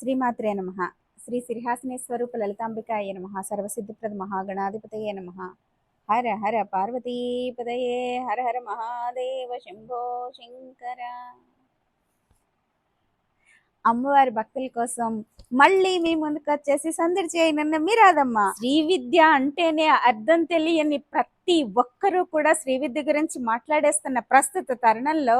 శ్రీమాత్రే నమ. శ్రీ సిరిహాసనేశ్వరూప స్వరూప లలితాంబికాయ నమ. సర్వసిద్ధిప్రద మహాగణాధిపతయే నమ. హర హర పార్వతీపదయే. హర హర మహాదేవ శంభో శంకర. అమ్మవారి భక్తుల కోసం మళ్ళీ మీ ముందుకు వచ్చేసి సందడి చేయనన్న మీరాదమ్మ. శ్రీ విద్య అంటేనే అర్థం తెలియని ప్రతి ఒక్కరూ కూడా శ్రీ విద్య గురించి మాట్లాడేస్తున్న ప్రస్తుత తరుణంలో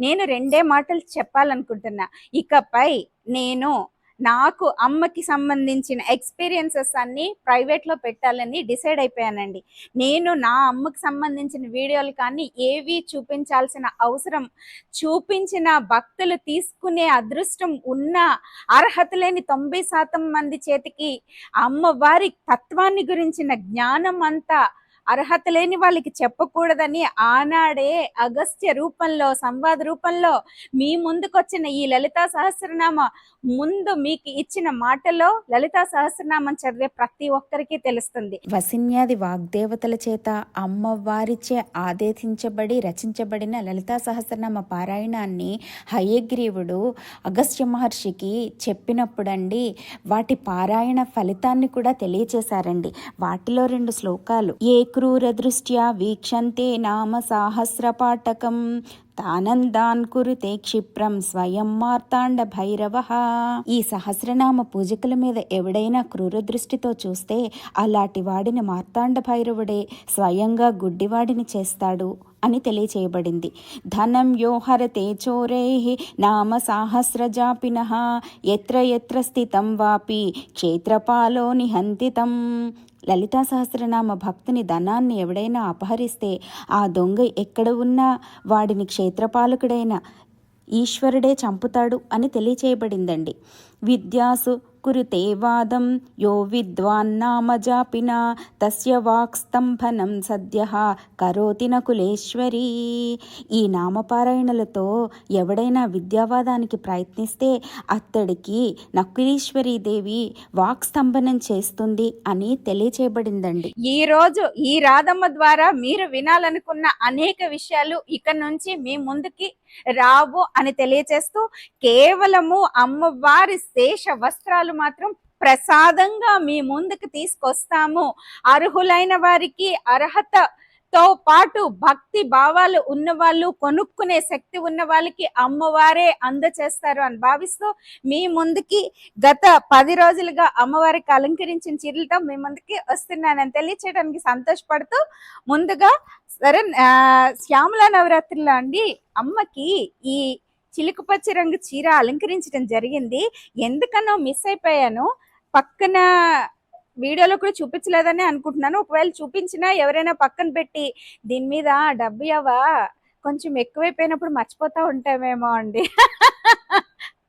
నేను రెండే మాటలు చెప్పాలనుకుంటున్నా. ఇకపై నేను నాకు అమ్మకి సంబంధించిన ఎక్స్పీరియన్సెస్ అన్ని ప్రైవేట్లో పెట్టాలని డిసైడ్ అయిపోయానండి. నేను నా అమ్మకి సంబంధించిన వీడియోలు కానీ ఏవి చూపించాల్సిన అవసరం చూపించిన భక్తులు తీసుకునే అదృష్టం ఉన్న అర్హత లేని తొంభై శాతం మంది చేతికి అమ్మవారి తత్వాన్ని గురించిన జ్ఞానం అంతా అర్హత లేని వాళ్ళకి చెప్పకూడదని ఆనాడే అగస్త్య రూపంలో సంవాద రూపంలో మీ ముందుకొచ్చిన ఈ లలితా సహస్రనామ ముందు మీకు ఇచ్చిన మాటలో లలితా సహస్రనామం చదివే ప్రతి ఒక్కరికి తెలుస్తుంది. వసిన్యాది వాగ్దేవతల చేత అమ్మవారిచే ఆదేశించబడి రచించబడిన లలితా సహస్రనామ పారాయణాన్ని హయగ్రీవుడు అగస్త్య మహర్షికి చెప్పినప్పుడండి వాటి పారాయణ ఫలితాన్ని కూడా తెలియచేశారండి. వాటిలో రెండు శ్లోకాలు ఏ క్రూరదృష్ట్యా వీక్షంతే నామ సాహస్రపాఠకం తానందాన్ కురుతే క్షిప్రం స్వయం మార్తాండ భైరవ ఈ సహస్రనామ పూజకుల మీద ఎవడైనా క్రూర దృష్టితో చూస్తే అలాంటి వాడిని మార్తాండ భైరవుడే స్వయంగా గుడ్డివాడిని చేస్తాడు అని తెలియచేయబడింది. ధనం యోహరతే చోరే నామ సాహస్రజాపిన ఎత్ర ఎత్ర స్థితం వాపి క్షేత్రపాలో నిహంతితం। లలితా సహస్రనామ భక్తుని ధనాన్ని ఎవడైనా అపహరిస్తే ఆ దొంగ ఎక్కడ ఉన్నా వాడిని క్షేత్రపాలకుడైన ఈశ్వరుడే చంపుతాడు అని తెలియచేయబడిందండి. విద్యాసు కురుతే వాదం యో విద్వాన్నామజాపిన తస్య వాక్స్తంభనం సద్య కరోతి నకులేశ్వరి ఈ నామపారాయణలతో ఎవడైనా విద్యావాదానికి ప్రయత్నిస్తే అత్తడికి నకులీశ్వరి దేవి వాక్స్తంభనం చేస్తుంది అని తెలియచేయబడిందండి. ఈ రోజు ఈ రాధమ్మ ద్వారా మీరు వినాలనుకున్న అనేక విషయాలు ఇక నుంచి మీ ముందుకి రావు అని తెలియచేస్తూ కేవలము అమ్మవారి శేష వస్త్రాలు మాత్రం ప్రసాదంగా మీ ముందుకు తీసుకొస్తాము. అర్హులైన వారికి అర్హత తో పాటు భక్తి భావాలు ఉన్న వాళ్ళు కొనుక్కునే శక్తి ఉన్న వాళ్ళకి అమ్మవారే అందచేస్తారు అని భావిస్తూ మీ ముందుకి గత పది రోజులుగా అమ్మవారికి అలంకరించిన చీరలతో మీ ముందుకి వస్తున్నానని తెలియచేయడానికి సంతోషపడుతూ ముందుగా సరే శ్యామల నవరాత్రిలో అండి అమ్మకి ఈ చిలుకుపచ్చ రంగు చీర అలంకరించడం జరిగింది. ఎందుకనో మిస్ అయిపోయాను. పక్కన వీడియోలో కూడా చూపించలేదని అనుకుంటున్నాను. ఒకవేళ చూపించినా ఎవరైనా పక్కన పెట్టి దీని మీద డబ్బు ఇవ్వవా కొంచెం ఎక్కువైపోయినప్పుడు మర్చిపోతా ఉంటామేమో అండి.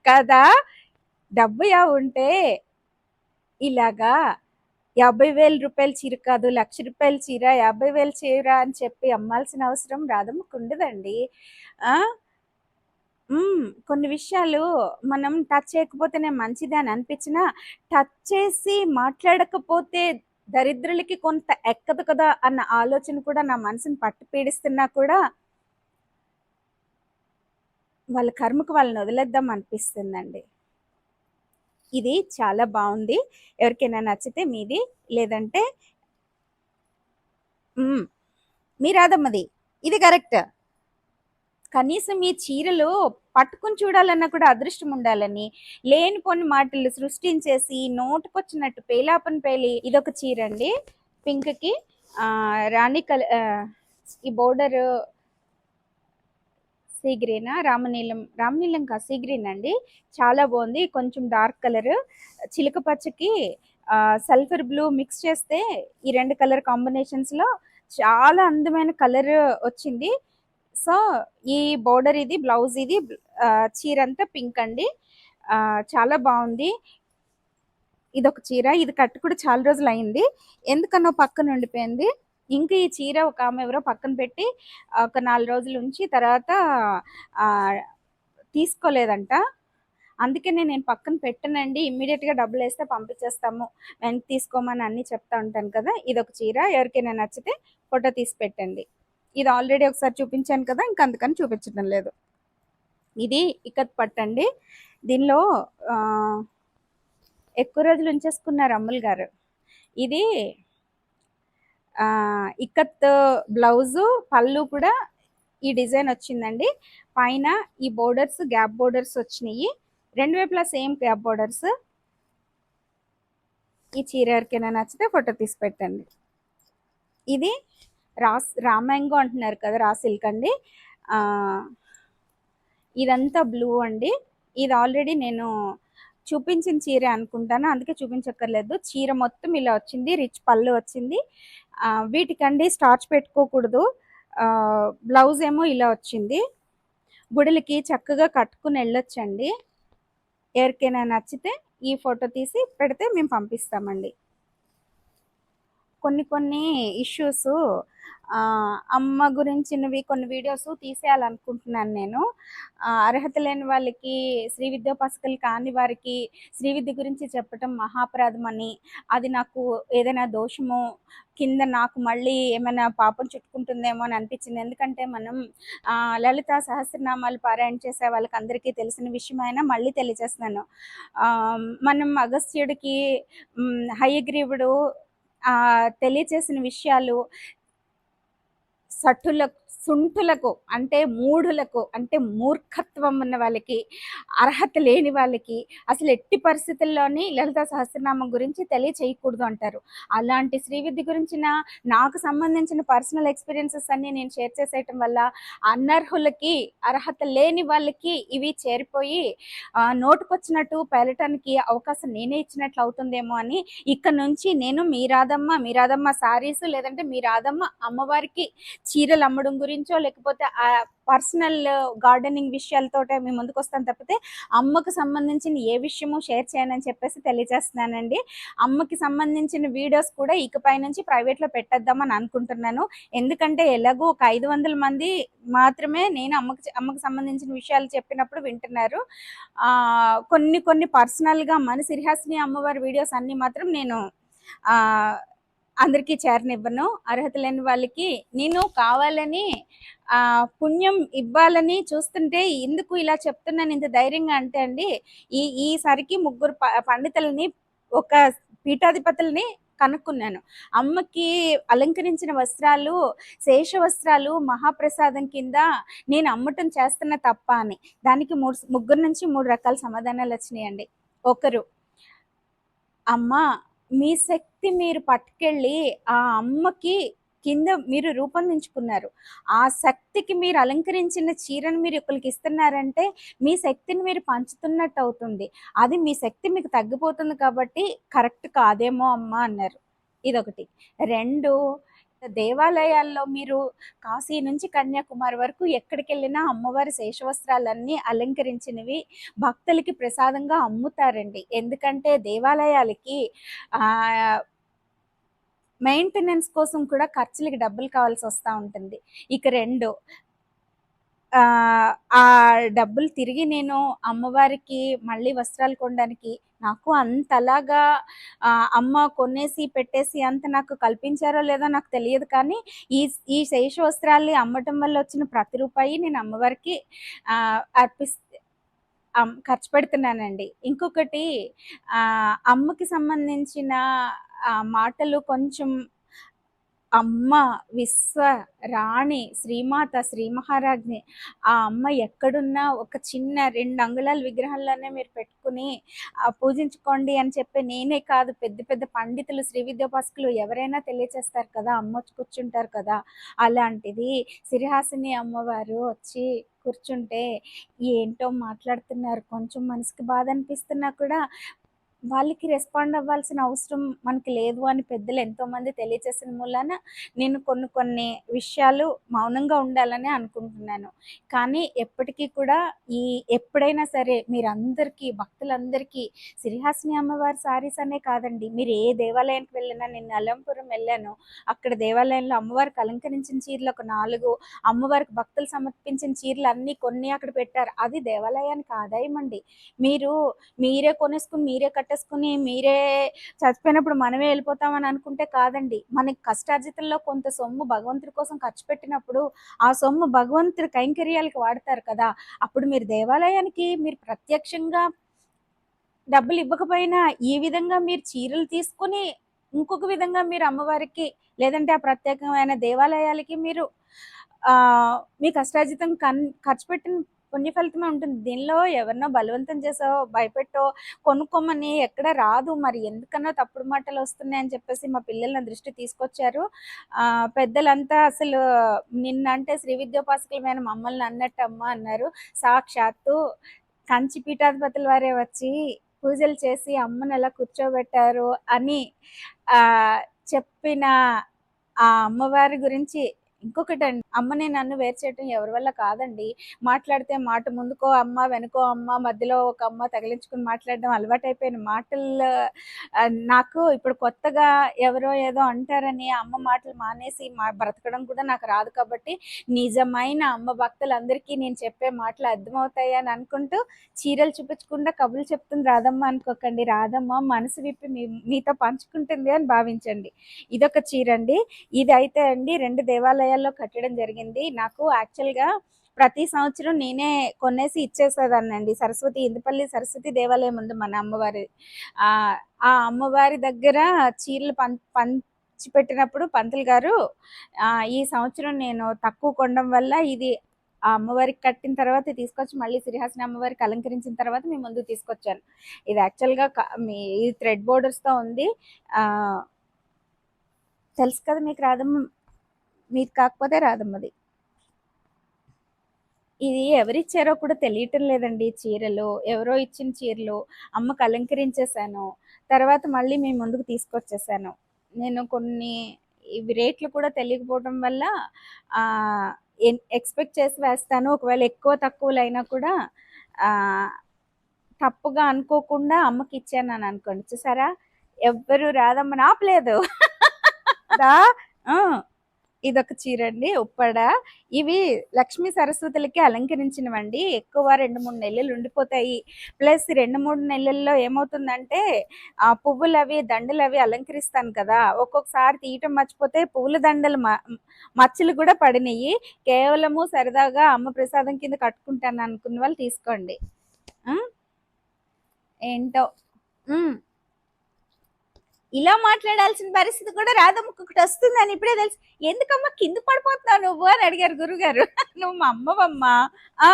కదా? డబ్బు యా ఉంటే ఇలాగా యాభై వేల రూపాయల చీర కాదు లక్ష రూపాయల చీర యాభై వేల చీర అని చెప్పి అమ్మాల్సిన అవసరం రాదమ్మకు ఉండదండి ఆ? కొన్ని విషయాలు మనం టచ్ చేయకపోతేనే మంచిది అని అనిపించినా టచ్ చేసి మాట్లాడకపోతే దరిద్రులకి కొంత ఎక్కదు కదా అన్న ఆలోచన కూడా నా మనసుని పట్టు పీడిస్తున్నా కూడా వాళ్ళ కర్మకు వాళ్ళని వదిలేద్దాం అనిపిస్తుందండి. ఇది చాలా బాగుంది. ఎవరికైనా నచ్చితే మీది లేదంటే మీ రాదమ్మది ఇది కరెక్ట్. కనీసం ఈ చీరలు పట్టుకుని చూడాలన్నా కూడా అదృష్టం ఉండాలని లేని కొన్ని మాటలు సృష్టించేసి నోటుకొచ్చినట్టు పేలాపని పేలి ఇదొక చీర అండి. పింక్కి రాణి కల ఈ బోర్డర్ సీగ్రీనా? రామనీలం రామనీలం కా సీ గ్రీన్ అండి. చాలా బాగుంది కొంచెం డార్క్ కలర్. చిలుక పచ్చకి సల్ఫర్ బ్లూ మిక్స్ చేస్తే ఈ రెండు కలర్ కాంబినేషన్స్లో చాలా అందమైన కలర్ వచ్చింది. సో ఈ బోర్డర్ ఇది బ్లౌజ్ ఇది చీర అంతా పింక్ అండి. చాలా బాగుంది. ఇది ఒక చీర ఇది కట్టు కూడా చాలా రోజులు అయింది ఎందుకనో పక్కన ఉండిపోయింది. ఇంకా ఈ చీర ఒక ఆమె ఎవరో పక్కన పెట్టి ఒక నాలుగు రోజులు ఉంచి తర్వాత తీసుకోలేదంట. అందుకే నేను పక్కన పెట్టనండి. ఇమ్మీడియట్గా డబ్బులు వేస్తే పంపించేస్తాము. వెనక్కి తీసుకోమని అన్ని చెప్తా ఉంటాను కదా. ఇది ఒక చీర. ఎవరికైనా నచ్చితే ఫోటో తీసి పెట్టండి. ఇది ఆల్రెడీ ఒకసారి చూపించాను కదా ఇంకా అందుకని చూపించడం లేదు. ఇది ఇక్కత్ పట్టండి. దీనిలో ఎక్కువ రోజులు ఉంచేసుకున్నారు అమ్ముల్ గారు. ఇది ఇక్కత్ బ్లౌజు పళ్ళు కూడా ఈ డిజైన్ వచ్చిందండి. పైన ఈ బోర్డర్స్ గ్యాప్ బోర్డర్స్ వచ్చినాయి. రెండు వైపులా సేమ్ గ్యాప్ బోర్డర్స్. ఈ చీర ఎవరికైనా నచ్చితే ఫోటో తీసి పెట్టండి. ఇది రాస్ రామ్యాంగో అంటున్నారు కదా రా సిల్క్ అండి ఇదంతా బ్లూ అండి. ఇది ఆల్రెడీ నేను చూపించిన చీర అనుకుంటాను అందుకే చూపించక్కర్లేదు. చీర మొత్తం ఇలా వచ్చింది రిచ్ పళ్ళు వచ్చింది. వీటికండి స్టార్చ్ పెట్టుకోకూడదు. బ్లౌజ్ ఏమో ఇలా వచ్చింది. గుడులకి చక్కగా కట్టుకుని వెళ్ళొచ్చండి. ఎవరికైనా నచ్చితే ఈ ఫోటో తీసి పెడితే మేము పంపిస్తామండి. కొన్ని కొన్ని ఇష్యూస్ అమ్మ గురించినవి కొన్ని వీడియోస్ తీసేయాలనుకుంటున్నాను నేను. అర్హత లేని వాళ్ళకి శ్రీ విద్యోపాసకులు కాని వారికి శ్రీ విద్య గురించి చెప్పటం మహాపరాధం అని అది నాకు ఏదైనా దోషము కింద నాకు మళ్ళీ ఏమైనా పాపం చుట్టుకుంటుందేమో అని అనిపించింది. ఎందుకంటే మనం లలిత సహస్రనామాలు పారాయణ చేసే వాళ్ళకి అందరికీ తెలిసిన విషయమైనా మళ్ళీ తెలియజేస్తున్నాను. మనం అగస్త్యుడికి హయగ్రీవుడు తెలియచేసిన విషయాలు సట్టులకు సుంఠులకు అంటే మూఢులకు అంటే మూర్ఖత్వం ఉన్న వాళ్ళకి అర్హత లేని వాళ్ళకి అసలు ఎట్టి పరిస్థితుల్లోని లలిత సహస్రనామం గురించి తెలియచేయకూడదు అంటారు. అలాంటి శ్రీవిద్య గురించిన నాకు సంబంధించిన పర్సనల్ ఎక్స్పీరియన్సెస్ అన్ని నేను షేర్ చేసేయటం వల్ల అనర్హులకి అర్హత లేని వాళ్ళకి ఇవి చేరిపోయి నోటుకొచ్చినట్టు పేలటానికి అవకాశం నేనే ఇచ్చినట్లు అవుతుందేమో అని ఇక్కడ నుంచి నేను మీ మీరాదమ్మ మీ సారీస్ లేదంటే మీరాదమ్మ అమ్మవారికి చీరలు అమ్మడం గురించో లేకపోతే ఆ పర్సనల్ గార్డెనింగ్ విషయాలతో మీ ముందుకు వస్తాను తప్పితే అమ్మకు సంబంధించిన ఏ విషయము షేర్ చేయనని చెప్పేసి తెలియజేస్తున్నానండి. అమ్మకి సంబంధించిన వీడియోస్ కూడా ఇకపై నుంచి ప్రైవేట్లో పెట్టేద్దామని అనుకుంటున్నాను. ఎందుకంటే ఎలాగో ఒక ఐదు వందల మంది మాత్రమే నేను అమ్మకి అమ్మకి సంబంధించిన విషయాలు చెప్పినప్పుడు వింటున్నారు. కొన్ని కొన్ని పర్సనల్గా మన సిరిహాసిని అమ్మవారి వీడియోస్ అన్ని మాత్రం నేను అందరికీ చేరనివ్వను. అర్హత లేని వాళ్ళకి నేను కావాలని ఆ పుణ్యం ఇవ్వాలని చూస్తుంటే ఎందుకు ఇలా చెప్తున్నాను ఇంత ధైర్యంగా అంటే అండి ఈ ఈసారికి ముగ్గురు ప- పండితులని ఒక పీఠాధిపతుల్ని కనుక్కున్నాను. అమ్మకి అలంకరించిన వస్త్రాలు శేష వస్త్రాలు మహాప్రసాదం కింద నేను అమ్మటం చేస్తున్న తప్ప అని. దానికి మూడు ముగ్గురు నుంచి మూడు రకాల సమాధానాలు వచ్చినాయండి. ఒకరు అమ్మ మీ శక్తి మీరు పట్టుకెళ్ళి ఆ అమ్మకి కింద మీరు రూపొందించుకున్నారు. ఆ శక్తికి మీరు అలంకరించిన చీరను మీరు ఒకరికి ఇస్తున్నారంటే మీ శక్తిని మీరు పంచుతున్నట్టు అవుతుంది. అది మీ శక్తి మీకు తగ్గిపోతుంది కాబట్టి కరెక్ట్ కాదేమో అమ్మ అన్నారు. ఇదొకటి. రెండు దేవాలయాల్లో మీరు కాశీ నుంచి కన్యాకుమారి వరకు ఎక్కడికి వెళ్ళినా అమ్మవారి శేషవస్త్రాలన్నీ అలంకరించినవి భక్తులకి ప్రసాదంగా అమ్ముతారండి. ఎందుకంటే దేవాలయాలకి ఆ మెయింటెనెన్స్ కోసం కూడా ఖర్చులకి డబ్బులు కావాల్సి వస్తూ ఉంటుంది. ఇక రెండు ఆ ఆ డబ్బులు తిరిగి నేను అమ్మవారికి మళ్ళీ వస్త్రాలు కొనడానికి నాకు అంతలాగా అమ్మ కొనేసి పెట్టేసి అంత నాకు కల్పించారో లేదో నాకు తెలియదు కానీ ఈ ఈ శేష వస్త్రాల్ని అమ్మటం వల్ల వచ్చిన ప్రతి రూపాయి నేను అమ్మవారికి ఆ, అర్పిస్ ఖర్చు పెడుతున్నానండి. ఇంకొకటి అమ్మకి సంబంధించిన మాటలు కొంచెం అమ్మ విశ్వ రాణి శ్రీమాత శ్రీ మహారాజ్ని ఆ అమ్మ ఎక్కడున్నా ఒక చిన్న రెండు అంగుళాల విగ్రహంలోనే మీరు పెట్టుకుని పూజించుకోండి అని చెప్పి నేనే కాదు పెద్ద పెద్ద పండితులు శ్రీ విద్యోపాసకులు ఎవరైనా తెలియచేస్తారు కదా అమ్మ వచ్చి కూర్చుంటారు కదా. అలాంటిది సిరిహాసిని అమ్మవారు వచ్చి కూర్చుంటే ఏంటో మాట్లాడుతున్నారు. కొంచెం మనసుకి బాధ అనిపిస్తున్నా కూడా వాళ్ళకి రెస్పాండ్ అవ్వాల్సిన అవసరం మనకి లేదు అని పెద్దలు ఎంతోమంది తెలియచేసిన మూలాన నేను కొన్ని కొన్ని విషయాలు మౌనంగా ఉండాలని అనుకుంటున్నాను. కానీ ఎప్పటికీ కూడా ఈ ఎప్పుడైనా సరే మీరందరికీ భక్తులందరికీ శ్రీహాసిని అమ్మవారి సారీస్ అనే కాదండి. మీరు ఏ దేవాలయానికి వెళ్ళినా నేను అలంపురం వెళ్ళాను. అక్కడ దేవాలయంలో అమ్మవారికి అలంకరించిన చీరలు ఒక నాలుగు అమ్మవారికి భక్తులు సమర్పించిన చీరలు అన్నీ కొన్ని అక్కడ పెట్టారు. అది దేవాలయానికి ఆదాయం అండి మీరు మీరే కొనేసుకుని మీరే కట్టేసుకుని మీరే చచ్చిపోయినప్పుడు మనమే వెళ్ళిపోతామని అనుకుంటే కాదండి. మనకి కష్టార్జితంలో కొంత సొమ్ము భగవంతుడి కోసం ఖర్చు పెట్టినప్పుడు ఆ సొమ్ము భగవంతుడి కైంకర్యాలకు వాడతారు కదా. అప్పుడు మీరు దేవాలయానికి మీరు ప్రత్యక్షంగా డబ్బులు ఇవ్వకపోయినా ఈ విధంగా మీరు చీరలు తీసుకొని ఇంకొక విధంగా మీరు అమ్మవారికి లేదంటే ఆ ప్రత్యేకమైన దేవాలయాలకి మీరు మీ కష్టార్జితం కన్ ఖర్చు పెట్టిన పుణ్య ఫలితమే ఉంటుంది. దీనిలో ఎవరినో బలవంతం చేసో భయపెట్టో కొనుక్కోమని ఎక్కడ రాదు. మరి ఎందుకన్నా తప్పుడు మాటలు వస్తున్నాయి అని చెప్పేసి మా పిల్లలు నా దృష్టి తీసుకొచ్చారు. ఆ పెద్దలంతా అసలు నిన్న అంటే శ్రీ విద్యోపాసకులమైన మమ్మల్ని అన్నట్టు అమ్మ అన్నారు. సాక్షాత్తు కంచి పీఠాధిపతుల వారే వచ్చి పూజలు చేసి అమ్మని ఎలా కూర్చోబెట్టారు అని చెప్పిన ఆ అమ్మవారి గురించి ఇంకొకటి అండి అమ్మని నన్ను వేరు చేయటం ఎవరి వల్ల కాదండి. మాట్లాడితే మాట ముందుకో అమ్మ వెనుకో అమ్మ మధ్యలో ఒక అమ్మ తగిలించుకుని మాట్లాడడం అలవాటైపోయిన మాటలు నాకు ఇప్పుడు కొత్తగా ఎవరో ఏదో అంటారని అమ్మ మాటలు మానేసి మా బ్రతకడం కూడా నాకు రాదు కాబట్టి నిజమైన అమ్మ భక్తులందరికీ నేను చెప్పే మాటలు అర్థమవుతాయి అని అనుకుంటూ చీరలు చూపించకుండా కబులు చెప్తుంది రాధమ్మ అనుకోకండి. రాధమ్మ మనసు విప్పి మీ మీతో పంచుకుంటుంది అని భావించండి. ఇదొక చీర అండి ఇది అయితే అండి రెండు దేవాలయాల్లో కట్టడం జరిగింది. నాకు యాక్చువల్గా ప్రతి సంవత్సరం నేనే కొనేసి ఇచ్చేసేదాన్నండి. సరస్వతి ఇందుపల్లి సరస్వతి దేవాలయం ఉంది మన అమ్మవారి. ఆ అమ్మవారి దగ్గర చీరలు పం పంచిపెట్టినప్పుడు పంతులు గారు ఈ సంవత్సరం నేను తక్కువ కొనడం వల్ల ఇది ఆ అమ్మవారికి కట్టిన తర్వాత తీసుకొచ్చి మళ్ళీ శ్రీహాసన అమ్మవారికి అలంకరించిన తర్వాత మీ ముందు తీసుకొచ్చాను. ఇది యాక్చువల్గా క- మీ ఈ థ్రెడ్ బోర్డర్స్తో ఉంది. తెలుసు కదా మీకు రాదమ్మ మీకు కాకపోతే రాదమ్మది. ఇది ఎవరిచ్చారో కూడా తెలియటం లేదండి చీరలు. ఎవరో ఇచ్చిన చీరలు అమ్మకు అలంకరించేసాను తర్వాత మళ్ళీ మీ ముందుకు తీసుకొచ్చేసాను నేను కొన్ని ఇవి రేట్లు కూడా తెలియకపోవడం వల్ల ఎక్స్పెక్ట్ చేసి వేస్తాను. ఒకవేళ ఎక్కువ తక్కువలు అయినా కూడా తప్పుగా అనుకోకుండా అమ్మకి ఇచ్చాను అని అనుకోండి. చూసారా? ఎవ్వరు రాదమ్మని ఆపలేదు. ఇదొక చీర అండి ఉప్పడ. ఇవి లక్ష్మీ సరస్వతులకి అలంకరించినవండి. ఎక్కువ రెండు మూడు నెలలు ఉండిపోతాయి. ప్లస్ రెండు మూడు నెలల్లో ఏమవుతుందంటే ఆ పువ్వులు అవి దండలు అవి అలంకరిస్తాను కదా. ఒక్కొక్కసారి తీయటం మర్చిపోతే పువ్వుల దండలు మ- మచ్చలు కూడా పడినాయి. కేవలము సరదాగా అమ్మ ప్రసాదం కింద కట్టుకుంటాను అనుకున్న వాళ్ళు తీసుకోండి. ఏంటో? ఇలా మాట్లాడాల్సిన పరిస్థితి కూడా రాధమ్మకి ఒకటి వస్తుందని ఇప్పుడే తెలుసు. ఎందుకమ్మా? కింద పడిపోతున్నావు నువ్వు అని అడిగారు గురుగారు. నువ్వు మా అమ్మవమ్మా. ఆ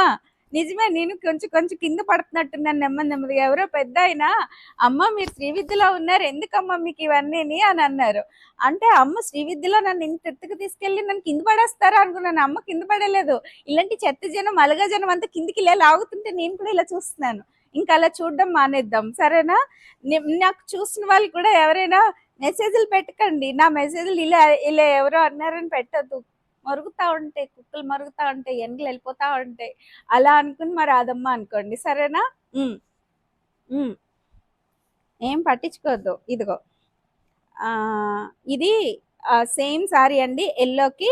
నిజమే నేను కొంచెం కొంచెం కింద పడుతున్నట్టున్నాను నెమ్మది నెమ్మదిగా. ఎవరో పెద్ద అయినా అమ్మ మీరు శ్రీవిద్యలో ఉన్నారు. ఎందుకమ్మా మీకు ఇవన్నీ అని అన్నారు. అంటే అమ్మ శ్రీవిద్యలో నన్ను ఇంత ఎత్తుకు తీసుకెళ్ళి నన్ను కింద పడేస్తారా? అనుకున్నాను. అమ్మ కింద పడలేదు. ఇలాంటి చెత్త జనం అలగా జనం అంతా కిందికి ఇలా లాగుతుంటే నేను కూడా ఇలా చూస్తున్నాను. ఇంకా అలా చూడడం మానేద్దాం. సరేనా? నాకు చూసిన వాళ్ళు కూడా ఎవరైనా మెసేజ్లు పెట్టకండి. నా మెసేజ్లు ఇలా ఇలా ఎవరో అన్నారని పెట్టద్దు. మరుగుతా ఉంటాయి కుక్కలు మరుగుతా ఉంటాయి ఎండలు వెళ్ళిపోతా ఉంటాయి. అలా అనుకుని మరి రాదమ్మ అనుకోండి. సరేనా? ఏం పట్టించుకోవద్దు. ఇదిగో. ఇది సేమ్ సారీ అండి. ఎల్లోకి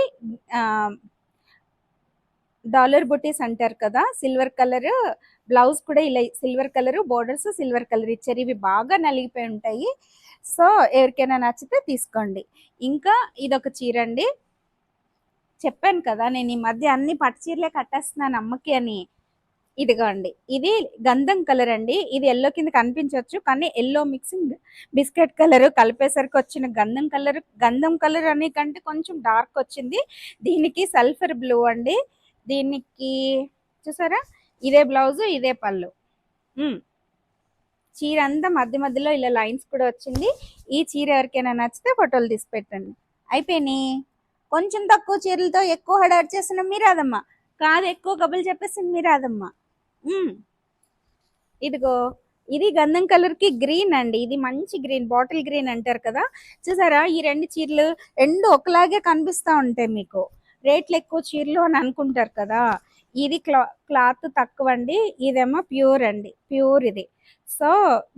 డాలర్ బుటీస్ అంటారు కదా సిల్వర్ కలర్ బ్లౌజ్ కూడా ఇలా silver colour borders silver colour ఇచ్చారు ఇవి బాగా నలిగిపోయి ఉంటాయి. సో ఎవరికైనా నచ్చితే తీసుకోండి. ఇంకా ఇదొక చీర అండి. చెప్పాను కదా నేను ఈ మధ్య అన్ని పట్టు చీరలే కట్టేస్తున్నాను అమ్మకి అని. ఇదిగోండి ఇది గంధం కలర్ అండి. ఇది ఎల్లో కింద కనిపించవచ్చు కానీ ఎల్లో మిక్సింగ్ బిస్కెట్ కలర్ కలిపేసరికి వచ్చిన గంధం కలర్. గంధం కలర్ అనే కంటే కొంచెం డార్క్ వచ్చింది. దీనికి సల్ఫర్ బ్లూ అండి. దీనికి చూసారా? ఇదే బ్లౌజ్ ఇదే పళ్ళు. చీర అంతా మధ్య మధ్యలో ఇలా లైన్స్ కూడా వచ్చింది. ఈ చీర ఎవరికైనా నచ్చితే ఫోటోలు తీసి పెట్టండి. అయిపోయినాయి. కొంచెం తక్కువ చీరలతో ఎక్కువ హడాడ్ చేసిన మీరాదమ్మ. కాదు ఎక్కువ కబులు చెప్పేసింది మీరాదమ్మ. ఇదిగో ఇది గంధం కలర్కి గ్రీన్ అండి. ఇది మంచి గ్రీన్ బాటిల్ గ్రీన్ అంటారు కదా. చూసారా? ఈ రెండు చీరలు రెండు ఒకలాగే కనిపిస్తా ఉంటాయి మీకు. రేట్లు ఎక్కువ చీరలు అని అనుకుంటారు కదా. ఇది క్లా క్లాత్ తక్కువ అండి ఇదేమో ప్యూర్ అండి ప్యూర్ ఇది. సో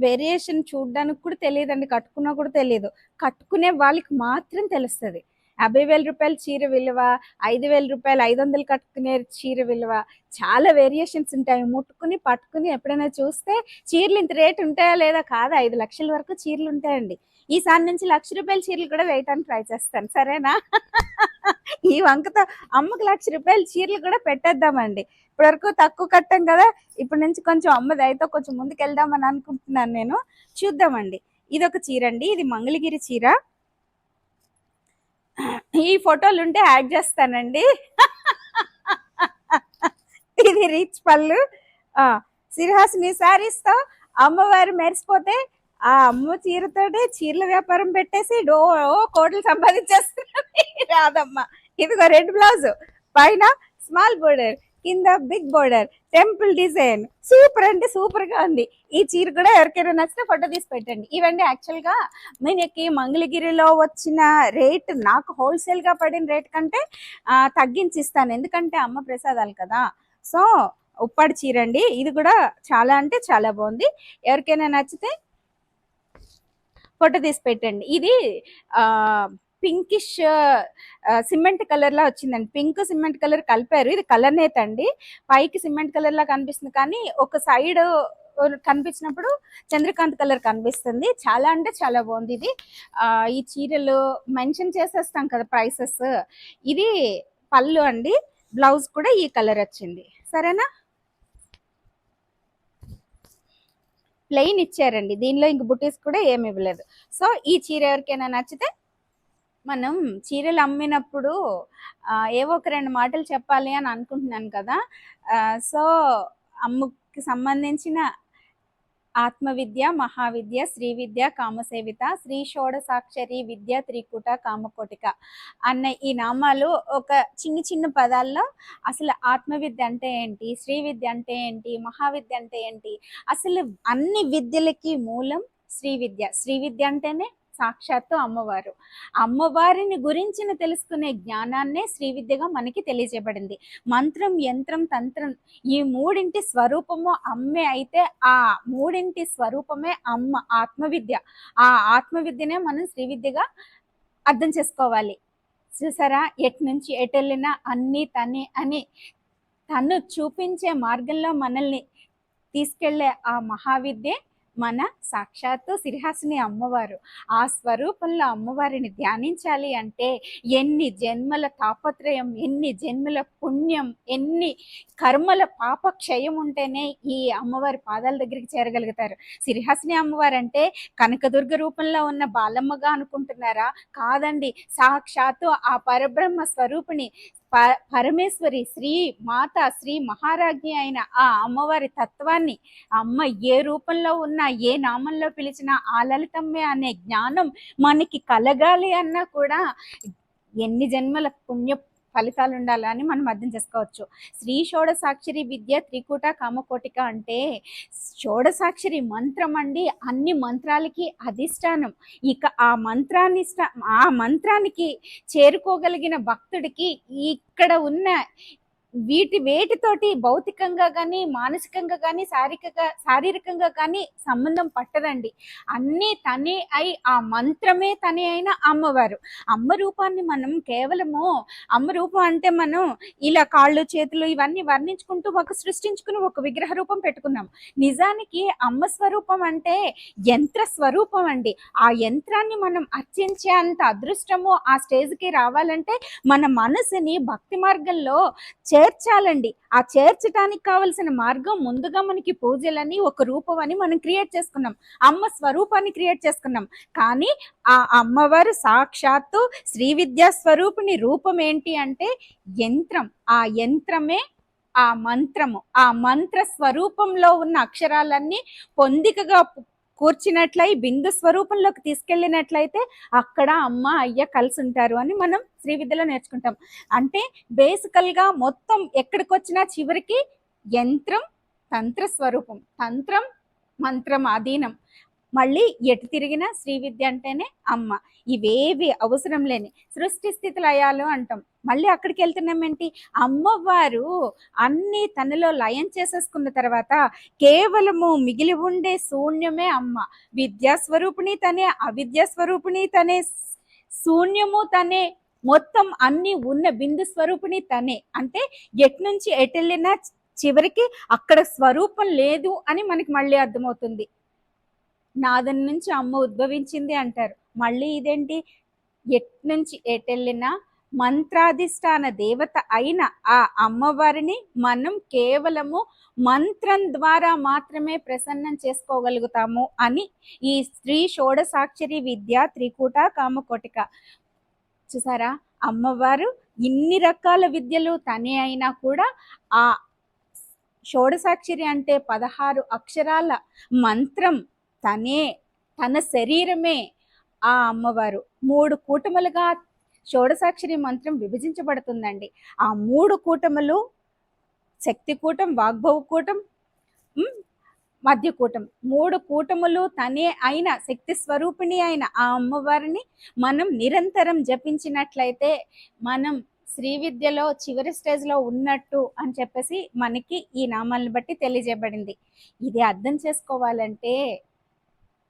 వేరియేషన్ చూడడానికి కూడా తెలియదండి కట్టుకున్నా కూడా తెలియదు కట్టుకునే వాళ్ళకి మాత్రం తెలుస్తుంది. యాభై వేల రూపాయల చీర విలువ ఐదు వేల రూపాయలు ఐదు వందలు కట్టుకునే చీర విలువ చాలా వేరియేషన్స్ ఉంటాయి. ముట్టుకుని పట్టుకుని ఎప్పుడైనా చూస్తే చీరలు ఇంత రేట్ ఉంటాయా లేదా? కాదా ఐదు లక్షల వరకు చీరలు ఉంటాయండి. ఈసారి నుంచి లక్ష రూపాయల చీరలు కూడా వేయటానికి ట్రై చేస్తాను సరేనా? ఈ వంకతో అమ్మకి లక్ష రూపాయల చీరలు కూడా పెట్టేద్దామండి. ఇప్పటివరకు తక్కువ కట్టాం కదా ఇప్పటి నుంచి కొంచెం అమ్మ దయతో కొంచెం ముందుకెళ్దామని అనుకుంటున్నాను నేను. చూద్దామండి. ఇది ఒక చీర అండి ఇది మంగళగిరి చీర. ఈ ఫోటోలు ఉంటే యాడ్ చేస్తానండి. ఇది రీచ్ పళ్ళు. ఆ మీ శారీస్తో అమ్మవారు మెరిసిపోతే ఆ అమ్మ చీరతోటే చీరల వ్యాపారం పెట్టేసి డో ఓ కోట్లు సంపాదించేస్తున్నది రాదమ్మ. ఇదిగో రెడ్ బ్లౌజ్. పైన స్మాల్ బోర్డర్ కింద big border temple design. Super అంటే సూపర్గా ఉంది. ఈ చీర కూడా ఎవరికైనా నచ్చితే ఫోటో తీసి పెట్టండి. ఇవన్నీ యాక్చువల్గా మనకి మంగళగిరిలో వచ్చిన రేట్ నాకు హోల్సేల్గా పడిన రేట్ కంటే తగ్గించి ఇస్తాను ఎందుకంటే అమ్మ ప్రసాదాలు కదా. సో ఉప్పాడు చీర అండి. ఇది కూడా చాలా అంటే చాలా బాగుంది. ఎవరికైనా నచ్చితే ఫోటో తీసి పెట్టండి. ఇది పింకిష్ సిమెంట్ కలర్ లా వచ్చిందండి. పింక్ సిమెంట్ కలర్ కలిపారు. ఇది కలర్ నేత పైకి సిమెంట్ కలర్ లా కనిపిస్తుంది కానీ ఒక సైడ్ కనిపించినప్పుడు చంద్రకాంత్ కలర్ కనిపిస్తుంది. చాలా అంటే చాలా బాగుంది ఇది. ఈ చీరలు మెన్షన్ చేసేస్తాం కదా ప్రైసెస్. ఇది పళ్ళు అండి. బ్లౌజ్ కూడా ఈ కలర్ వచ్చింది. సరేనా? ప్లెయిన్ ఇచ్చారండి. దీనిలో ఇంక బుటీస్ కూడా ఏమి ఇవ్వలేదు. సో ఈ చీర ఎవరికైనా నచ్చితే మనం చీరలు అమ్మినప్పుడు ఏవో ఒక రెండు మాటలు చెప్పాలి అని అనుకుంటున్నాను కదా. సో అమ్ముకి సంబంధించిన ఆత్మవిద్య మహావిద్య శ్రీ విద్య కామసేవిత శ్రీ షోడసాక్షరి విద్య త్రికూట కామకోటిక అన్న ఈ నామాలు ఒక చిన్న చిన్న పదాల్లో అసలు ఆత్మవిద్య అంటే ఏంటి శ్రీ విద్య అంటే ఏంటి మహావిద్య అంటే ఏంటి అసలు అన్ని విద్యలకి మూలం శ్రీ విద్య శ్రీ విద్య అంటేనే సాక్షాత్తు అమ్మవారు. అమ్మవారిని గురించిన తెలుసుకునే జ్ఞానాన్నే శ్రీ విద్యగా మనకి తెలియజేయబడింది. మంత్రం యంత్రం తంత్రం ఈ మూడింటి స్వరూపము అమ్మే అయితే ఆ మూడింటి స్వరూపమే అమ్మ ఆత్మవిద్య. ఆ ఆత్మవిద్యనే మనం శ్రీ విద్యగా అర్థం చేసుకోవాలి. చూసారా? ఎటు నుంచి ఎటు వెళ్ళినా అన్నీ తనే అని తను చూపించే మార్గంలో మనల్ని తీసుకెళ్ళే ఆ మహావిద్యే మన సాక్షాత్తు సిరిహాసిని అమ్మవారు. ఆ స్వరూపంలో అమ్మవారిని ధ్యానించాలి అంటే ఎన్ని జన్మల తాపత్రయం ఎన్ని జన్మల పుణ్యం ఎన్ని కర్మల పాప క్షయం ఉంటేనే ఈ అమ్మవారి పాదాల దగ్గరికి చేరగలుగుతారు. సిరిహాసిని అమ్మవారు అంటే కనకదుర్గ రూపంలో ఉన్న బాలమ్మగా అనుకుంటున్నారా? కాదండి. సాక్షాత్తు ఆ పరబ్రహ్మ స్వరూపిణి ప- పరమేశ్వరి శ్రీ మాత శ్రీ మహారాజ్ఞి అయిన ఆ అమ్మవారి తత్వాన్ని అమ్మ ఏ రూపంలో ఉన్నా ఏ నామంలో పిలిచినా ఆ లలితమ్మే అనే జ్ఞానం మనకి కలగాలి అన్నా కూడా ఎన్ని జన్మల పుణ్య ఫలితాలు ఉండాలని మనం అర్థం చేసుకోవచ్చు. శ్రీ షోడసాక్షరి విద్య త్రికూట కామకోటిక అంటే షోడసాక్షరి మంత్రం అండి. అన్ని మంత్రాలకి అధిష్టానం. ఇక ఆ మంత్రాన్ని ఆ మంత్రానికి చేరుకోగలిగిన భక్తుడికి ఇక్కడ ఉన్న వీటి వేటితోటి భౌతికంగా కానీ మానసికంగా కానీ శారీరకంగా శారీరకంగా కానీ సంబంధం పట్టదండి. అన్నీ తనే అయి ఆ మంత్రమే తనే అయిన అమ్మవారు. అమ్మ రూపాన్ని మనం కేవలము అమ్మ రూపం అంటే మనం ఇలా కాళ్ళు చేతులు ఇవన్నీ వర్ణించుకుంటూ ఒక సృష్టించుకుని ఒక విగ్రహ రూపం పెట్టుకున్నాం నిజానికి అమ్మ స్వరూపం అంటే యంత్ర స్వరూపం అండి. ఆ యంత్రాన్ని మనం అర్చించే అంత అదృష్టము ఆ స్టేజ్కి రావాలంటే మన మనసుని భక్తి మార్గంలో చే చేర్చాలండి. ఆ చేర్చడానికి కావలసిన మార్గం ముందుగా మనకి పూజలని ఒక రూపం అని మనం క్రియేట్ చేసుకున్నాం. అమ్మ స్వరూపాన్ని క్రియేట్ చేసుకున్నాం. కానీ ఆ అమ్మవారు సాక్షాత్తు శ్రీ విద్యా స్వరూపిణి రూపం ఏంటి అంటే యంత్రం. ఆ యంత్రమే ఆ మంత్రము. ఆ మంత్ర స్వరూపంలో ఉన్న అక్షరాలన్నీ పొందికగా కూర్చినట్లయి బిందు స్వరూపంలోకి తీసుకెళ్ళినట్లయితే అక్కడ అమ్మ అయ్య కలిసి ఉంటారు అని మనం శ్రీ విద్యలో నేర్చుకుంటాం. అంటే బేసికల్గా మొత్తం ఎక్కడికి వచ్చినా చివరికి యంత్రం తంత్ర స్వరూపం. తంత్రం మంత్రం అధీనం. మళ్ళీ ఎటు తిరిగినా శ్రీ విద్య అంటేనే అమ్మ. ఇవేవి అవసరం లేని సృష్టి స్థితి లయాలు అంటాం. మళ్ళీ అక్కడికి వెళ్తున్నాం ఏంటి? అమ్మవారు అన్ని తనలో లయం చేసేసుకున్న తర్వాత కేవలము మిగిలి ఉండే శూన్యమే అమ్మ. విద్యాస్వరూపిణి తనే అవిద్యాస్వరూపిణి తనే శూన్యము తనే మొత్తం అన్ని ఉన్న బిందు స్వరూపిణి తనే. అంటే ఎట్నుంచి వెళ్ళినా చివరికి అక్కడ స్వరూపం లేదు అని మనకి మళ్ళీ అర్థమవుతుంది. నాదన్ నుంచి అమ్మ ఉద్భవించింది అంటారు. మళ్ళీ ఇదేంటి? ఎట్నుంచి ఎటెళ్ళినా మంత్రాధిష్టాన దేవత అయిన ఆ అమ్మవారిని మనం కేవలము మంత్రం ద్వారా మాత్రమే ప్రసన్నం చేసుకోగలుగుతాము అని ఈ స్త్రీ షోడసాక్షరి విద్య త్రికూట కామకోటిక. చూసారా? అమ్మవారు ఇన్ని రకాల విద్యలు తనే అయినా కూడా ఆ షోడసాక్షరి అంటే పదహారు అక్షరాల మంత్రం తనే తన శరీరమే ఆ అమ్మవారు. మూడు కూటములుగా షోడసాక్షరి మంత్రం విభజించబడుతుందండి. ఆ మూడు కూటములు శక్తి కూటం వాగ్భవ కూటం మధ్య కూటం. మూడు కూటములు తనే అయిన శక్తి స్వరూపిణి అయిన ఆ అమ్మవారిని మనం నిరంతరం జపించినట్లయితే మనం శ్రీ విద్యలో చివరి స్టేజ్లో ఉన్నట్టు అని చెప్పేసి మనకి ఈ నామాలను బట్టి తెలియజేయబడింది. ఇది అర్థం చేసుకోవాలంటే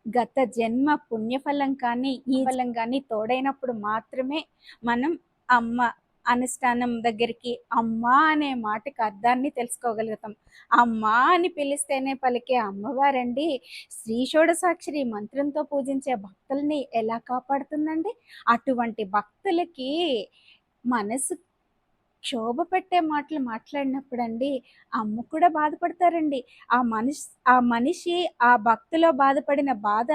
గత జన్మ పుణ్యఫలం కానీ ఈ ఫలం కానీ తోడైనప్పుడు మాత్రమే మనం అమ్మ అనుష్ఠానం దగ్గరికి అమ్మ అనే మాటకి అర్థాన్ని తెలుసుకోగలుగుతాం. అమ్మ అని పిలిస్తేనే పలికే అమ్మవారండి శ్రీ షోడసాక్షరి మంత్రంతో పూజించే భక్తుల్ని ఎలా కాపాడుతుందండి? అటువంటి భక్తులకి మనసు క్షోభ పెట్టే మాటలు మాట్లాడినప్పుడు అండి అమ్మ కూడా బాధపడతారండి. ఆ మనిషి ఆ మనిషి ఆ భక్తిలో బాధపడిన బాధ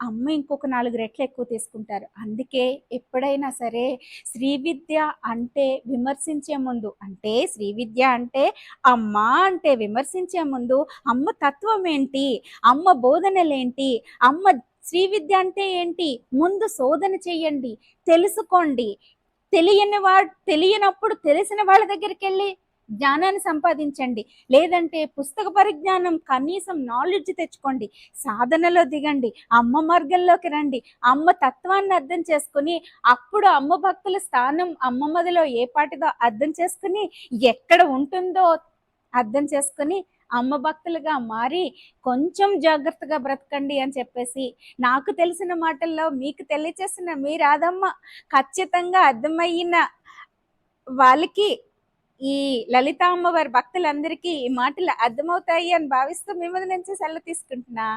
అమ్మ ఇంకొక నాలుగు రెట్లు ఎక్కువ తీసుకుంటారు. అందుకే ఎప్పుడైనా సరే శ్రీ విద్య అంటే విమర్శించే ముందు అంటే శ్రీ విద్య అంటే అమ్మ అంటే విమర్శించే ముందు అమ్మ తత్వం ఏంటి? అమ్మ బోధనలేంటి అమ్మ శ్రీ విద్య అంటే ఏంటి? ముందు శోధన చేయండి తెలుసుకోండి తెలియని వాడు తెలియనప్పుడు తెలిసిన వాళ్ళ దగ్గరికి వెళ్ళి జ్ఞానాన్ని సంపాదించండి. లేదంటే పుస్తక పరిజ్ఞానం కనీసం నాలెడ్జ్ తెచ్చుకోండి. సాధనలో దిగండి. అమ్మ మార్గంలోకి రండి. అమ్మ తత్వాన్ని అర్థం చేసుకుని అప్పుడు అమ్మ భక్తుల స్థానం అమ్మ మదిలో ఏ పాటిదో అర్థం చేసుకుని ఎక్కడ ఉంటుందో అర్థం చేసుకుని అమ్మ భక్తులుగా మారి కొంచెం జాగ్రత్తగా బ్రతకండి అని చెప్పేసి నాకు తెలిసిన మాటల్లో మీకు తెలియచేసిన మీ రాధమ్మ ఖచ్చితంగా అర్థమయ్యిన వాళ్ళకి ఈ లలిత అమ్మవారి భక్తులందరికీ ఈ మాటలు అర్థమవుతాయి అని భావిస్తూ మిమ్మల్ని నుంచి సెలవు తీసుకుంటున్నా.